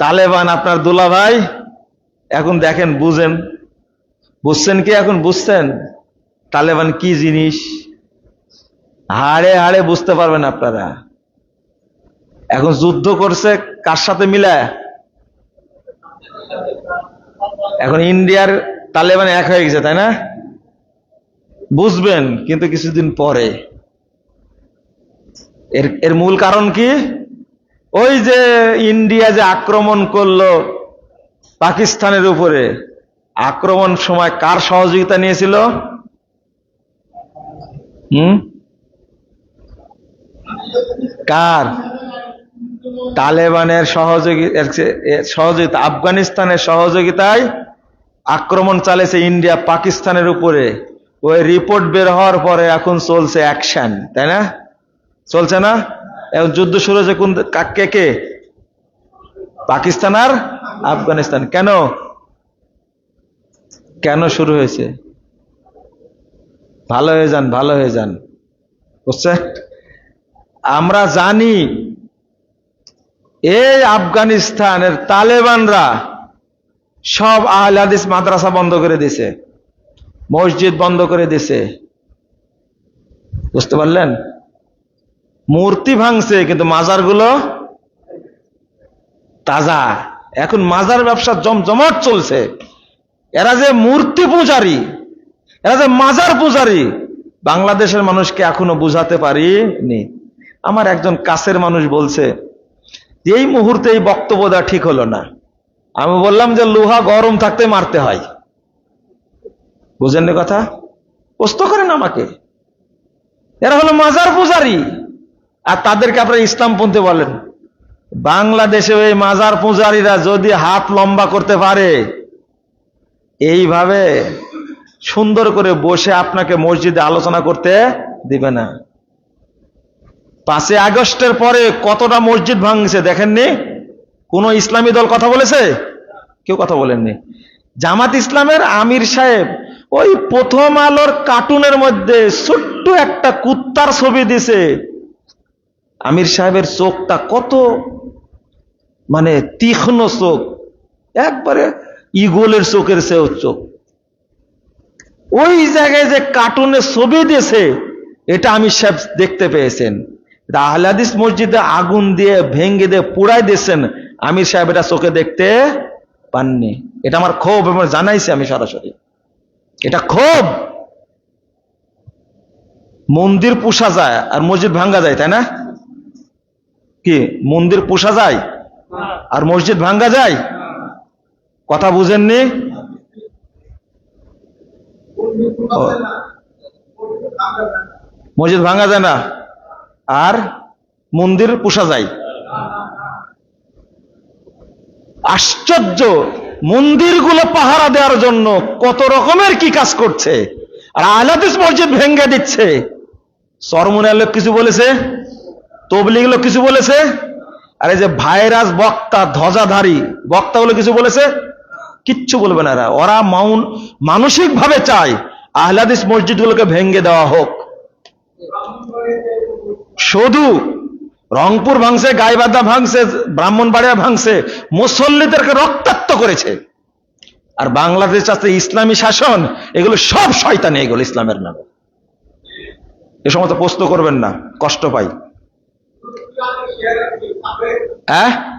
তালেবান আপনার দুলা ভাই এখন দেখেন বুঝেন। বুঝছেন কি এখন বুঝছেন? তালেবান কি জিনিস? হাড়ে হাড়ে বুঝতে পারবেন আপনারা। এখন যুদ্ধ করছে, কার সাথে মিলায়? এখন ইন্ডিয়ার তালেবান এক হয়ে গেছে, তাই না? বুঝবেন, কিন্তু কিছুদিন পরে। এর এর মূল কারণ কি? ওই যে ইন্ডিয়া যে আক্রমণ করল পাকিস্তানের উপরে, আক্রমণ সময় কার সহযোগিতা নিয়েছিল? হুম? কার? তালেবানের সহযোগী, এর চে- এর সহযোগিতা, আফগানিস্তানের সহযোগিতায় আক্রমণ চালিয়েছে ইন্ডিয়া পাকিস্তানের উপরে। ওই রিপোর্ট বের হওয়ার পরে এখন চলছে অ্যাকশন, তাই না? চলছে না? এখন যুদ্ধ শুরু হয়েছে কোন কা- কে পাকিস্তান আর আফগানিস্তান। কেন? কেন শুরু হয়েছে? ভালো হয়ে যান, ভালো হয়ে যান। বুঝছেন আমরা জানি এই আফগানিস্তানের তালেবানরা সব আহল হাদিস মাদ্রাসা বন্ধ করে দিছে মসজিদ বন্ধ করে দিছে বুঝতে পারলেন? মূর্তি ভাঙছে, কিন্তু মাজারগুলো তাজা। এখন মাজার ব্যবসা জমজমাট চলছে। এরা যে মূর্তি পূজারি, এরা যে মাজার পূজারি, বাংলাদেশের মানুষকে এখনও বুঝাতে পারিনি। আমার একজন কাছের মানুষ বলছে, এই মুহূর্তে এই বক্তব্য ঠিক হলো না। আমি বললাম যে, লোহা গরম থাকতে মারতে হয়। বুঝেন কথা? প্রশ্ন করেন আমাকে। এরা হলো মাজার পূজারি। আর তাদেরকে আপনারা ইসলামপন্থী বলেন। বাংলাদেশে ওই মাজার পূজারীরা যদি হাত লম্বা করতে পারে, এইভাবে সুন্দর করে বসে আপনাকে মসজিদে আলোচনা করতে দিবে না। পাঁচই আগস্টের পরে কতটা মসজিদ ভাঙছে দেখেননি? কোন ইসলামী দল কথা বলেছে? কেউ কথা বলেননি। জামাত ইসলামের আমির সাহেব ওই প্রথম আলোর কার্টুনের মধ্যে ছোট্ট একটা কুত্তার ছবি দিছে। আমির সাহেবের চোখটা কত মানে তীক্ষ্ণ চোখ। একবারে ইগোলের চোখের সেও চোখ। ওই জায়গায় যে কার্টুনে ছবি দিয়েছে, এটা আমির সাহেব দেখতে পেয়েছেন। আহলাদিস মসজিদে আগুন দিয়ে ভেঙ্গে দিয়ে পুড়াই দিয়েছেন, আমির সাহেব এটা চোখে দেখতে পাননি। এটা আমার ক্ষোভ এবং জানাইছি আমি সরাসরি। এটা ক্ষোভ! মন্দির পোষা যায় আর মসজিদ ভাঙ্গা যায়, তাই না? কি, মন্দির পোষা যায়? আর মসজিদ ভাঙ্গা যায়? কথা বুঝেননি? মসজিদ ভাঙ্গা যায় না? আর মন্দির পোষা যায়? আশ্চর্য! মন্দিরগুলো পাহারা দেওয়ার জন্য কত রকমের কি কাজ করছে? আর আহলাদিস মসজিদ ভেঙ্গে দিচ্ছে। সরমুনার লোক কিছু বলেছে? তবলিগ লোক কিছু বলেছে? আর এই যে ভাইরাস বক্তা, ধ্বজাধারী বক্তাগুলো কিছু বলেছে? কিচ্ছু বলবে না এরা। ওরা মাউন মানসিক ভাবে চায় আহলাদিস মসজিদগুলোকে ভেঙ্গে দেওয়া হোক। শুধু রংপুর ভাঙছে, গাইবান্ধা ভাঙছে, ব্রাহ্মণবাড়িয়া ভাঙছে, মুসল্লিদেরকে রক্তাক্ত করেছে। আর বাংলাদেশ আছে ইসলামী শাসন, এগুলো সব শয়তানি, এগুলো ইসলামের নামে। এ সমস্ত প্রশ্ন করবেন না, কষ্ট পাই। হ্যাঁ?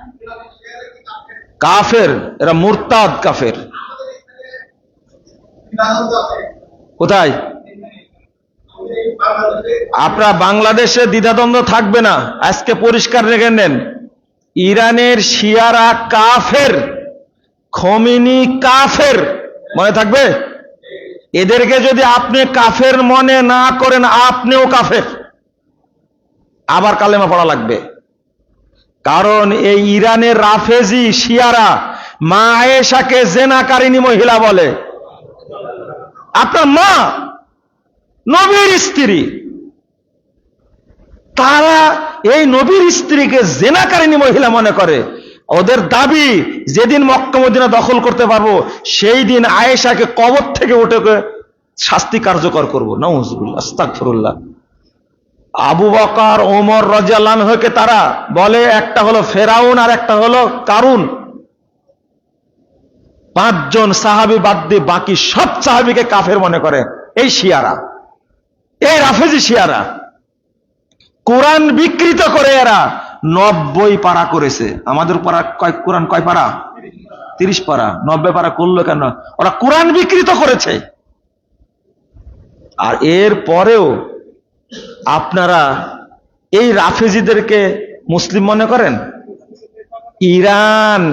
কাফের, এরা মুরতাদ কাফের। কোথায়? আপনার বাংলাদেশে দ্বিধাদ্বন্দ্ব থাকবে না। আজকে পরিষ্কার রেখে নেন। ইরানের শিয়ারা কাফের, খমিনি কাফের। মনে থাকবে? এদেরকে যদি আপনি কাফের মনে না করেন, আপনিও কাফের। আবার কালেমা পড়া লাগবে। কারণ এই ইরানের রাফেজি শিয়ারা মা আয়েশাকে জেনাকারিনী মহিলা বলে। আপনার মা নবীর স্ত্রী। তারা এই নবীর স্ত্রীকে জেনাকারিনী মহিলা মনে করে। ওদের দাবি, যেদিন মক্কা মদিনা দখল করতে পারব, সেই দিন আয়েশাকে কবর থেকে উঠে শাস্তি কার্যকর করব। আস্তাকফিরুল্লাহ আবু বকার ওমর রাজিয়াল্লাহকে তারা বলে, একটা হলো ফেরাউন আর একটা হলো কারুন। পাঁচজন সাহাবি বাদ দিয়ে বাকি সব সাহাবিকে কাফের মনে করে, এই শিয়ারা। এই রাফেজি শিয়ারা। কোরআন বিকৃত করে এরা, নব্বই পারা করেছে। আমাদের পারা কয়, কোরআন কয় পারা? তিরিশ পারা। নব্বই পারা করল কেন? ওরা কোরআন বিকৃত করেছে। আর এর পরেও আপনারা এই রাফেজিদেরকে মুসলিম মনে করেন? ইরান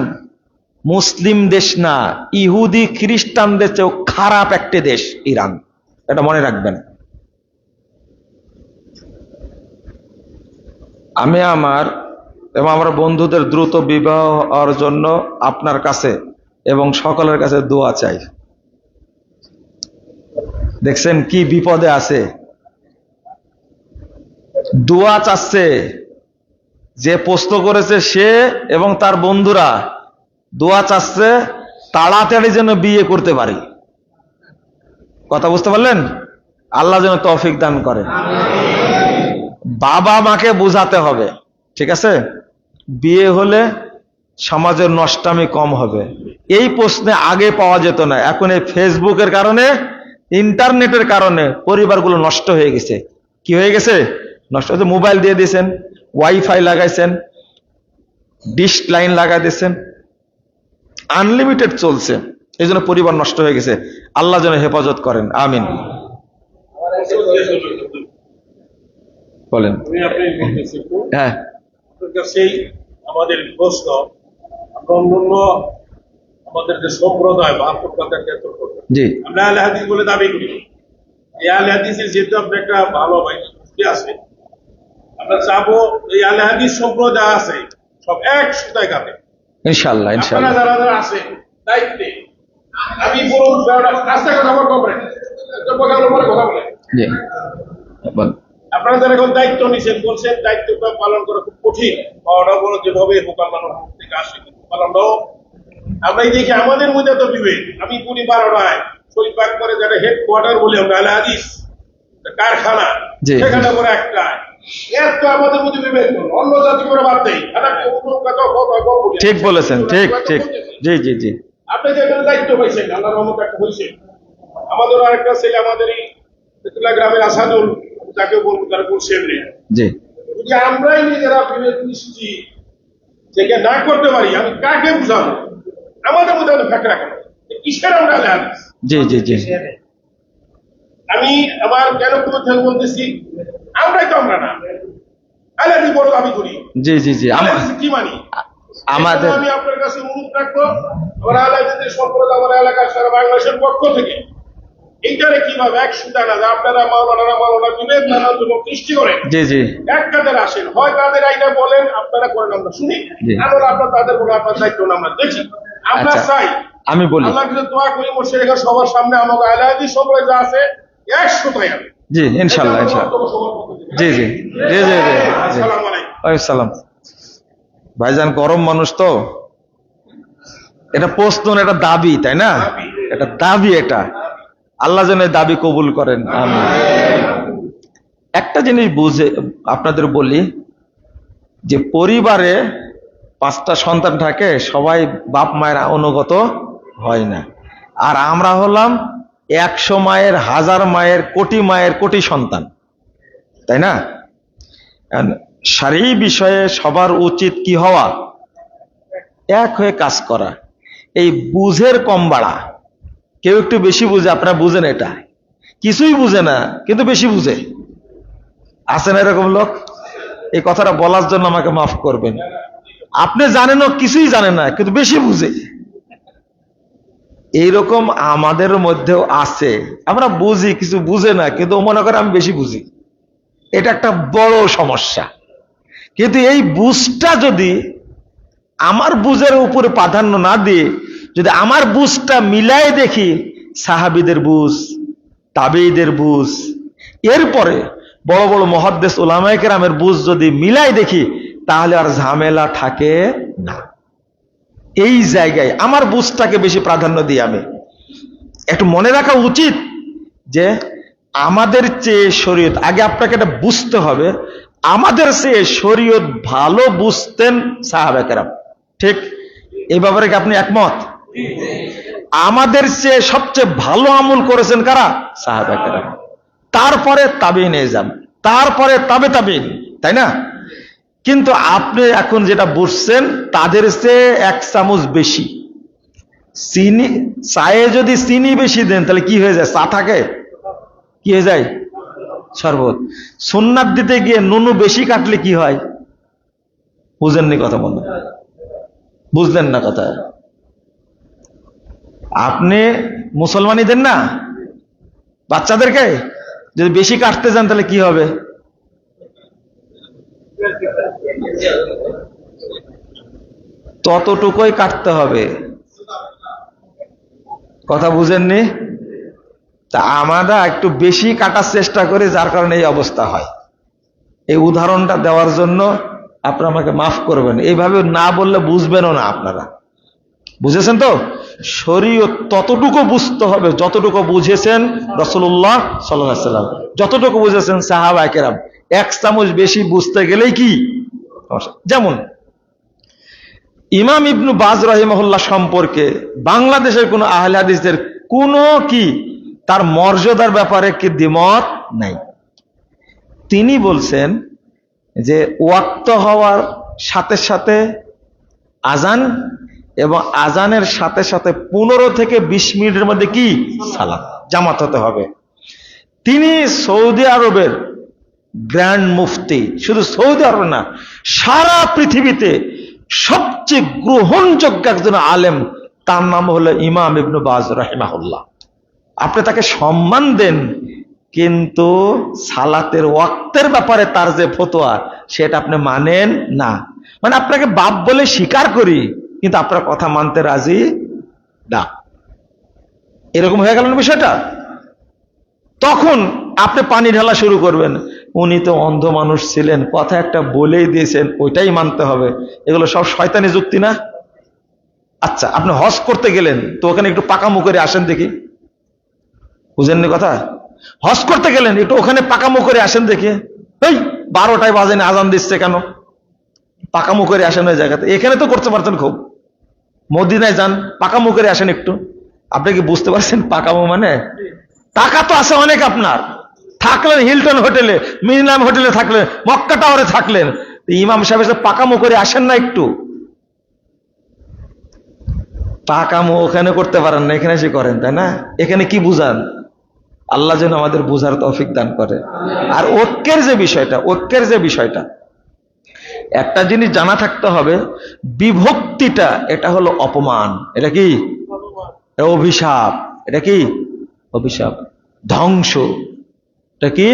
মুসলিম দেশ না, ইহুদি খ্রিস্টানদের চেয়েও খারাপ একটি দেশ ইরান। এটা মনে রাখবেন। আমি আমার এবং আমার বন্ধুদের দ্রুত বিবাহ হওয়ার জন্য আপনার কাছে এবং সকলের কাছে দোয়া চাই। দেখছেন কি বিপদে আছে? দোয়া চাচ্ছে। যে প্রশ্ন করেছে সে এবং তার বন্ধুরা, দোয়া চাচ্ছে তাড়াতাড়ি যেন বিয়ে করতে পারি। কথা বুঝতে পারলেন? আল্লাহ যেন তৌফিক দান করে। বাবা মাকে বোঝাতে হবে, ঠিক আছে? বিয়ে হলে সমাজের নষ্টামি কম হবে। এই প্রশ্নে আগে পাওয়া যেত না। এখন এই ফেসবুকের কারণে ইন্টারনেটের কারণে পরিবারগুলো নষ্ট হয়ে গেছে। কি হয়ে গেছে? নষ্ট হয়েছে মোবাইল দিয়ে দিয়েছেন ওয়াইফাই লাগাইছেন ডিশ লাইন লাগাই দিয়েছেন আনলিমিটেড চলছে। এই জন্য পরিবার নষ্ট হয়ে গেছে। আল্লাহ যেন হেফাজত করেন। আমিন। বলেন। আপনি হ্যাঁ। আমাদের প্রশ্ন অন্যান্য আমাদের যে সম্প্রদায় কথা তেহাত্তর কথা জি। আমরা আল হাদিস বলে দাবি করি। এই আল হাদিসের যেহেতু আপনার একটা ভালো ভাই আছে আমরা চাবো এই আল হাদিস সম্প্রদায় আছে সব এক সুতায় কাটে যারা যারা আছে দায়িত্বে আমি বলুন কথা কথা বলে। জি। আপনারা যারা এখন দায়িত্ব নিছেন বলছেন দায়িত্বটা পালন করা খুব কঠিন। পাওয়াটা বড় যেভাবে হোক আল্লাহ থেকে আসে পালনটাও আমরা দেখি আমাদের মধ্যে তো বিবেক আমি পুরি বারোটায় করে যারা হেডকোয়ার্টার বলি আমরা আলে হাদিস কারখানা সেখানে করে একটা ঠিক বলেছেন ঠিক ঠিক। জি জি জি। আপনি যে এখানে দায়িত্ব পাইছেন আল্লাহ রহমত একটা হয়েছে আমাদের আরেকটা ছেলে আমাদের এই গ্রামের আসাদুল তাকে বলব তারা বলছেন জি। যদি আমরাই নিজেরা বিবেক নিশ্চিত থেকে না করতে পারি আমি কাকে বুঝাবো? আমাদের মধ্যে কেন কিসের আমরা জি জি জি। আমি আমার কেন কোনো খেয়াল বলতেছি? আমরাই তো আমরা না। আলাদি বড় দাবি করি। জি জি জি কি মানি? আমাদের আমি আপনার কাছে অনুরোধ রাখব আমার আলাদিদের সম্প্রদায় আমার এলাকার সারা বাংলাদেশের পক্ষ থেকে এইটারে কীভাবে এক সুতা না যে আপনারা মাওলানারা মাওলানা নানার জন্য সৃষ্টি করেন। জি জি। এক কাদের আসেন হয় তাদের আইনা বলেন আপনারা করেন আমরা শুনি। আমরা আপনার তাদের বলে আপনার দায়িত্ব আমরা দেখি। আমরা আচ্ছা, চাই। আমি বলি। আল্লাহ দোয়া করি সবার সামনে আমাকে আলাদি সবাই যা আছে একশো তাই আমি জি ইনশাল্লাহ ইনশাল্লাহ জি জি। জি জি জি। আসসালামু ভাইজান গরম মানুষ তো। এটা প্রশ্ন এটা দাবি তাই না? এটা দাবি এটা। আল্লাহ যেন দাবি কবুল করেন আমি একটা জিনিস বুঝে আপনাদের বলি যে পরিবারে পাঁচটা সন্তান থাকে সবাই বাপ মায়ের অনুগত হয় না। আর আমরা হলাম একশো মায়ের হাজার মায়ের, কোটি মায়ের, কোটি সন্তান। তাই না? সারি বিষয়ে সবার উচিত কি হওয়া? এক হয়ে কাজ করা। এই বুঝের কম বাড়া। কেউ একটু বেশি বুঝে, আপনারা বুঝেন এটা। কিছুই বুঝে না, কিন্তু বেশি বুঝে। আছে না এরকম লোক? এই কথাটা বলার জন্য আমাকে মাফ করবেন। আপনি জানেন কিছুই জানে না, কিন্তু বেশি বুঝে। এইরকম আমাদের মধ্যেও আছে। আমরা বুঝি, কিছু বুঝে না, কিন্তু মনে করে আমি বেশি বুঝি। এটা একটা বড় সমস্যা। কিন্তু এই বুঝটা যদি আমার বুঝের উপরে প্রাধান্য না দিয়ে যদি আমার বুঝটা মিলাই দেখি, সাহাবিদের বুঝ তাবেইদের বুঝ, এরপরে বড় বড় মহাদ্দেশ ওলামায় কেরামের বুঝ যদি মিলাই দেখি, তাহলে আর ঝামেলা থাকে না। এই জায়গায় আমার বুঝটাকে বেশি প্রাধান্য দিই আমি। একটু মনে রাখা উচিত যে আমাদের চেয়ে শরীয়ত, আগে আপনাকে এটা বুঝতে হবে, আমাদের চেয়ে শরীয়ত ভালো বুঝতেন সাহাবেকেরাম ঠিক এই ব্যাপারে কি আপনি একমত? আমাদের চেয়ে সবচেয়ে ভালো আমল করেছেন কারা? সাহাবাকেরা তারপরে তাবিন এজাম তারপরে তাবে তাবিন, তাই না? কিন্তু আপনি এখন যেটা বুঝছেন, তাদের চেয়ে এক চামচ বেশি। চিনি, চায়ে যদি চিনি বেশি দেন, তাহলে কি হয়ে যায়? চা থাকে? কি হয়ে যায়? শরবত। সুন্নাত দিতে গিয়ে নুনু বেশি কাটলে কি হয়? বুঝেননি কথা বন্ধু? বুঝলেন না কথা? আপনি মুসলমানই দেন না? বাচ্চাদেরকে? যদি বেশি কাটতে যান, তাহলে কি হবে? ততটুকুই কাটতে হবে। কথা বুঝেননি? তা আমরা একটু বেশি কাটার চেষ্টা করি যার কারণে এই অবস্থা হয়। এই উদাহরণটা দেওয়ার জন্য আপনারা আমাকে মাফ করবেন। এইভাবে না বললে বুঝবেনও না আপনারা। বুঝেছেন তো? শরীয় ততটুকু বুঝতে হবে, যতটুকু বুঝেছেন রসুল্লাহ সাল্লাম যতটুকু বুঝেছেন সাহাবা কেরাম। এক চামচ বেশি বুঝতে গেলেই কি? যেমন, ইমাম ইবনু বাজ রহিমহল্লা সম্পর্কে বাংলাদেশের কোন আহলে হাদিসের কোনো কি তার মর্যাদার ব্যাপারে কি দ্বিমত নাই। তিনি বলছেন যে ওয়াক্ত হওয়ার সাথে সাথে আজান এবং আজানের সাথে সাথে পনেরো থেকে বিশ মিনিটের মধ্যে কি? সালাম জামাত হতে হবে। তিনি সৌদি আরবের গ্র্যান্ড মুফতি, শুধু সৌদি আরব না, সারা পৃথিবীতে সবচেয়ে গ্রহণযোগ্য একজন আলেম, তার নাম হলো ইমাম ইবনু বাজ রাহিমাহুল্লাহ। আপনি তাকে সম্মান দেন, কিন্তু সালাতের ওয়াক্তের ব্যাপারে তার যে ফতোয়া, সেটা আপনি মানেন না। মানে আপনাকে বাপ বলে স্বীকার করি, কিন্তু আপনার কথা মানতে রাজি না। এরকম হয়ে গেল বিষয়টা? তখন আপনি পানি ঢালা শুরু করবেন। উনি তো অন্ধ মানুষ ছিলেন, কথা একটা বলেই দিয়েছেন, ওইটাই মানতে হবে। এগুলো সব শয়তানি যুক্তি না? আচ্ছা আপনি হজ করতে গেলেন, তো ওখানে একটু পাকামো করে আসেন দেখি। বুঝেননি কথা? হজ করতে গেলেন, একটু ওখানে পাকামো করে আসেন দেখি। এই বারোটায় বাজেন আজান দিচ্ছে কেন? পাকামো করে আসেন ওই জায়গাতে। এখানে তো করতে পারতেন খুব। মদিনায় যান, পাকামো করে আসেন একটু। আপনি কি বুঝতে পারছেন পাকামো মানে? টাকা তো আছে অনেক আপনার। থাকলেন হিলটন হোটেলে মিনিনাম হোটেলে থাকলেন মক্কা টাওয়ারে থাকলেন। ইমাম সাহেব এসে পাকামো করে আসেন না একটু। পাকামো ওখানে করতে পারেন না এখানে এসে করেন তাই না? এখানে কি বুঝান? আল্লাহ যেন আমাদের বুঝার তৌফিক দান করে। আর ঐক্যের যে বিষয়টা ঐক্যের যে বিষয়টা একটা জিনিস জানা থাকতে হবে বিভক্তিটা এটা হলো অপমান। এটা কি? অভিশাপ। এটা কি? অভিশাপ। ধ্বংস। এটা কি?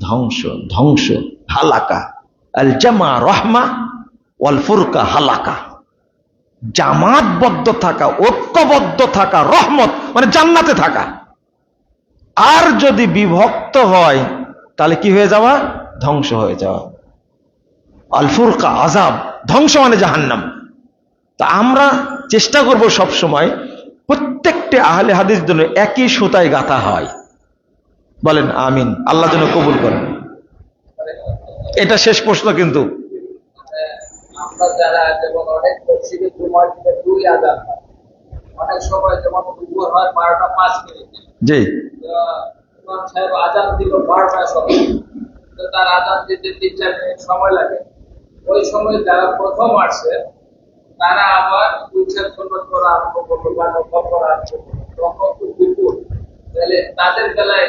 ধ্বংস ধ্বংস, হালাকা। আল জামা রহমা ওয়াল ফুরকা হালাকা জামাতবদ্ধ থাকা, ঐক্যবদ্ধ থাকা, রহমত মানে জান্নাতে থাকা। আর যদি বিভক্ত হয়, তাহলে কি হয়ে যাওয়া? ধ্বংস হয়ে যাওয়া। আলফুরকা আজাব ধ্বংস মানে জাহান্নাম। তা আমরা চেষ্টা করব সব সময় প্রত্যেকটি আহলে হাদিস জন্য একই সুতায় গাথা হয়। বলেন আমিন। আল্লাহ যেন কবুল করেন। এটা শেষ প্রশ্ন কিন্তু। আমরা যারা যেমন অনেক মসজিদে জুমার দিনে দুই আজান অনেক সময় যেমন দুপুর হয় বারোটা পাঁচ মিনিট। জি। ইমাম সাহেব আজান দিল বারোটার সময়। তো তার আজান দিতে তিন চার মিনিট সময় লাগে। ওই সময় যারা প্রথম আসছে তারা আবার দুই চার সুন্নত করা আরম্ভ করল বা নকল করা আরম্ভ করল তখন তো দুপুর। তাহলে তাদের বেলায়?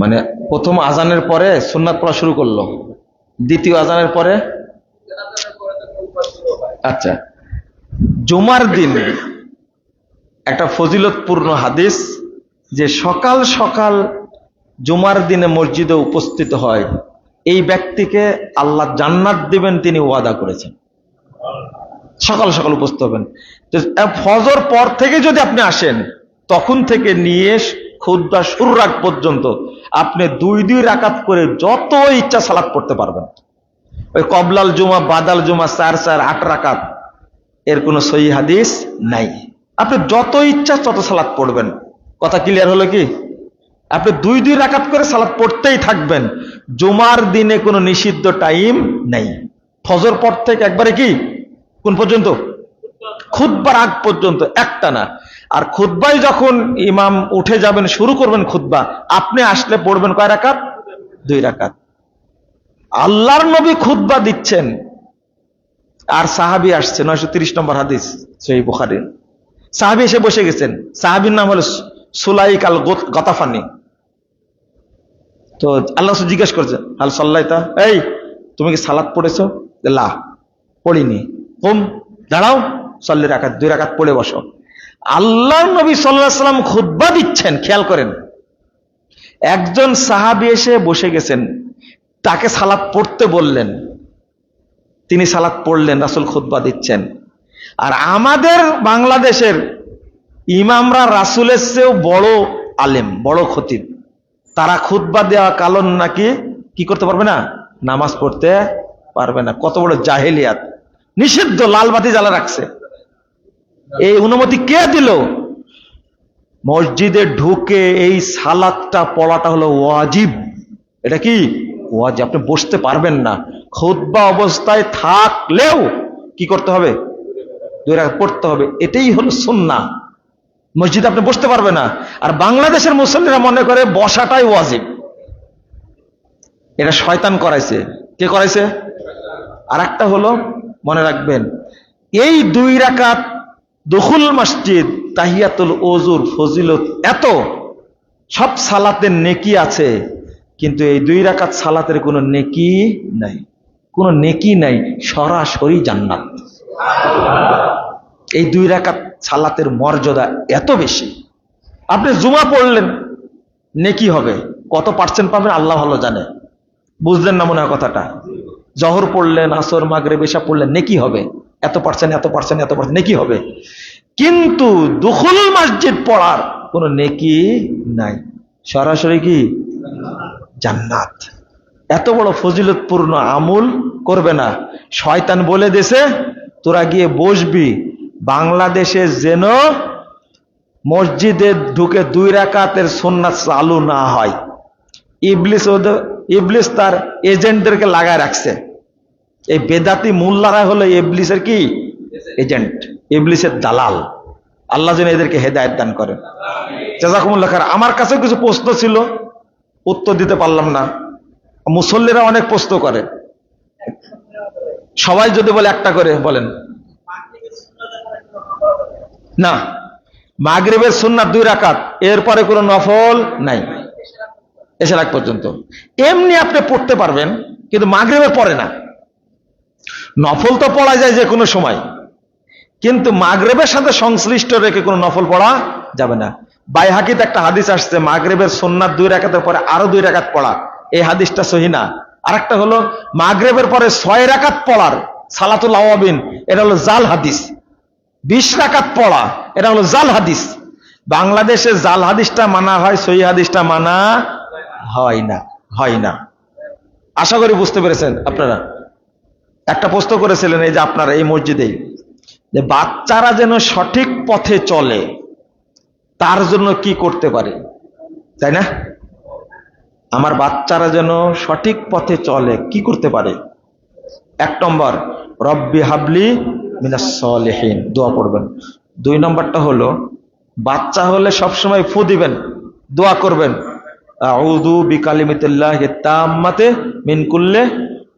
মানে প্রথম আজানের পরে সুন্নাত পড়া শুরু করল। দ্বিতীয় আজানের পরে? আচ্ছা। জুমার দিন একটা ফজিলতপূর্ণ হাদিস যে সকাল সকাল জুমার দিনে মসজিদে উপস্থিত হয়। এই ব্যক্তিকে আল্লাহ জান্নাত দিবেন তিনি ওয়াদা করেছেন। সকাল সকাল উপস্থিত হবেন। ফজর পর থেকে যদি আপনি আসেন, তখন থেকে নিয়ে খুদ্া শুরু রাগ পর্যন্ত। আপনি দুই দুই রাকাত করে যত ইচ্ছা সালাদ পড়তে পারবেন। ওই কবলাল জুমা, বাদাল জুমা, চার চার, আট রাকাত, এর কোনো সহি হাদিস নাই। আপনি যত ইচ্ছা তত সালাদ পড়বেন। কথা ক্লিয়ার হলো কি? আপনি দুই দুই রাকাত করে সালাদ পড়তেই থাকবেন। জুমার দিনে কোনো নিষিদ্ধ টাইম নেই। ফজর পর থেকে একবারে কি? কোন পর্যন্ত? খুদ্বার আগ পর্যন্ত, একটা না। আর খুদ্বাই যখন ইমাম উঠে যাবেন, শুরু করবেন খুদ্বা আপনি আসলে পড়বেন কয় রাকাত? দুই রাকাত। আল্লাহর নবী খুদ্বা দিচ্ছেন। আর সাহাবি আসছে, নয়শো তিরিশ নম্বর হাদিস সেই বুখারির সাহাবি এসে বসে গেছেন। সাহাবির নাম হলো সুলাইক আল গতাফানি। তো আল্লাহ জিজ্ঞেস করছে, হাল সাল্লাইতা? এই, তুমি কি সালাদ পড়েছো? লা, পড়িনি। হুম দাঁড়াও সল্লি রাখাত দুই রাখাত পড়ে বসো। আল্লাহ নবী সাল্লাহ সাল্লাম খুদ্া দিচ্ছেন, খেয়াল করেন। একজন সাহাবি এসে বসে গেছেন, তাকে সালাদ পড়তে বললেন। তিনি সালাদ পড়লেন, রাসুল খুদ্া দিচ্ছেন। আর আমাদের বাংলাদেশের ইমামরা রাসুলের চেয়েও বড় আলেম, বড় খতিব। তারা খুতবা দেওয়া কালন নাকি কি করতে পারবে না? নামাজ পড়তে পারবে না। কত বড় জাহেলিয়াত। নিষিদ্ধ লাল বাতি জ্বালা রাখছে। এই অনুমতি কে দিল? মসজিদে ঢুকে এই সালাদটা পড়াটা হলো ওয়াজিব। এটা কি? ওয়াজিব, আপনি বসতে পারবেন না। খুতবা অবস্থায় থাকলেও কি করতে হবে? পড়তে হবে। এটাই হলো সুন্নাহ। মসজিদে আপনি বসতে পারবে না। আর বাংলাদেশের মুসল্লিরা মনে করে বসাটাই ওয়াজিব। এটা শয়তান করাইছে। কে করাইছে? আর একটা হলো মনে রাখবেন, এই দুই রাকাত দখুল মসজিদ, তাহিয়াতুল ওজুর ফজিলত এত, সব সালাতের নেকি আছে, কিন্তু এই দুই রাকাত সালাতের কোনো নেকি নাই। কোনো নেকি নাই, সরাসরি জান্নাত। এই দুই রাকাত সালাতের মর্যাদা এত বেশি। আপনি জুমা পড়লেন, নেকি হবে। কত পার্সেন্ট পাবেন আল্লাহ ভালো জানে। বুঝলেন না মনে হয় কথাটা? জহর পড়লেন আসর মাগরে বেশা পড়লেন নেকি হবে? এত পার্সেন্ট এত পার্সেন্ট এত পার্সেন্ট নেকি হবে? কিন্তু দুখুল মসজিদ পড়ার কোনো নেকি নাই। সরাসরি কি? জান্নাত। এত বড় ফজিলতপূর্ণ আমুল করবে না। শয়তান বলে দেশে তোরা গিয়ে বসবি। বাংলাদেশে যেন মসজিদে ঢুকে দুই রাকাতের সন্ন্যাস চালু না হয়। ইবলিস ইবলিস তার এজেন্টদেরকে লাগায় রাখছে। এই বেদাতি মোল্লারা হলো ইবলিসের কি? এজেন্ট। ইবলিসের দালাল। আল্লাহ যেন এদেরকে হেদায়ত দান করেন। জাজাকুমুল্লাহ খার আমার কাছে কিছু প্রশ্ন ছিল। উত্তর দিতে পারলাম না। মুসল্লিরা অনেক প্রশ্ন করে। সবাই যদি বলে একটা করে, বলেন। না। মাগরিবের সুন্নাত দুই রাকাত। এরপরে কোনো নফল নাই। এসে রাখ পর্যন্ত। এমনি আপনি পড়তে পারবেন, কিন্তু মাগরিবের পরে না। নফল তো পড়া যায় যে কোনো সময়। কিন্তু মাগরেবের সাথে সংশ্লিষ্ট রেখে কোনো নফল পড়া যাবে না। বাই হাকিতে একটা হাদিস আসছে, মাগরেবের সন্ন্যাত দুই রাকাতের পরে আরও দুই রাকাত পড়া। এই হাদিসটা সহি না। আরেকটা হলো, মাগরেবের পরে ছয় রাকাত পড়ার সালাতুল আওয়াবিন, এটা হলো জাল হাদিস। বিশ রাকাত পড়া, এটা হলো জাল হাদিস। বাংলাদেশে জাল হাদিসটা মানা হয়, সহি হাদিসটা মানা হয় না হয় না। আশা করি বুঝতে পেরেছেন আপনারা। একটা প্রশ্ন করেছিলেন এই যে আপনারা এই মসজিদেই, যে বাচ্চারা যেন সঠিক পথে চলে, তার জন্য কি করতে পারে? তাই না? আমার বাচ্চারা যেন সঠিক পথে চলে, কি করতে পারে? এক নম্বর, রব্বি হাবলি মিনাসলেহীন দোয়া পড়বেন দুই নম্বরটা হলো, বাচ্চা হলে সবসময় ফু দিবেন, দোয়া করবেন। আউযু বিকালিমাতিল্লাহ তাম্মাতে মিন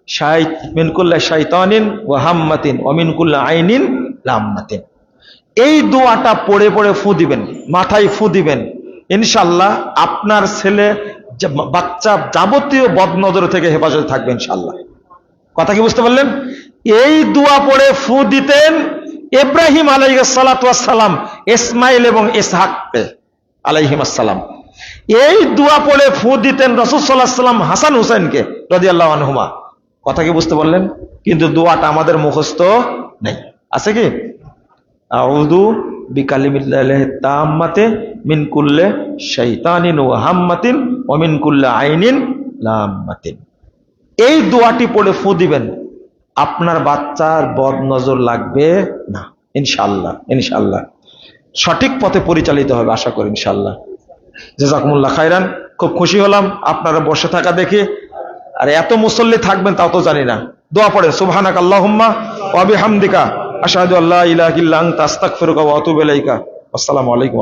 কুল্লে শাই মিন শাইতানিন ওয়া হাম্মাতিন মিন আইনিন লাম্মাতিন। এই দোয়াটা পড়ে পড়ে ফু দিবেন, মাথায় ফু দিবেন। ইনশাল্লাহ আপনার ছেলে বাচ্চা যাবতীয় বদনজর থেকে হেফাজতে থাকবে ইনশাল্লাহ কথা কি বুঝতে পারলেন? এই দোয়া পড়ে ফু দিতেন ইব্রাহিম আলাইসালাম ইসমাইল এবং ইসহাককে আলাইহিম আসসালাম। এই দোয়া পড়ে ফু দিতেন রসুল সাল্লাহ সাল্লাম হাসান হুসেনকে রদি আল্লাহ আনহুমা। কথা কি বুঝতে পারলেন? কিন্তু দোয়াটা আমাদের মুখস্থ নেই। আছে কি? আউযু বিকালিমিল্লাহি তাম্মাতে মিন কুল্লে শাইতানিন ওয়া হাম্মাতিন ওয়া মিন কুল্লি আইনিন লাম্মাতিন। এই দোয়াটি পড়ে ফু দিবেন। আপনার বাচ্চার বদ নজর লাগবে না। ইনশাল্লাহ ইনশাল্লাহ সঠিক পথে পরিচালিত হবে, আশা করি ইনশাল্লাহ জেজাকুমুল্লাহ খাইরান খুব খুশি হলাম। আপনারা বসে থাকা দেখে আর এত মুসল্লি থাকবেন তাও তো জানি না। দোয়া পড়ে সুবহানাক আল্লাহুম্মা ওয়া বিহামদিকা। আশহাদু আল্লা ইলাহা ইল্লা আনতা, আস্তাগফিরুকা ওয়া আতুবু ইলাইকা। আসসালামু আলাইকুম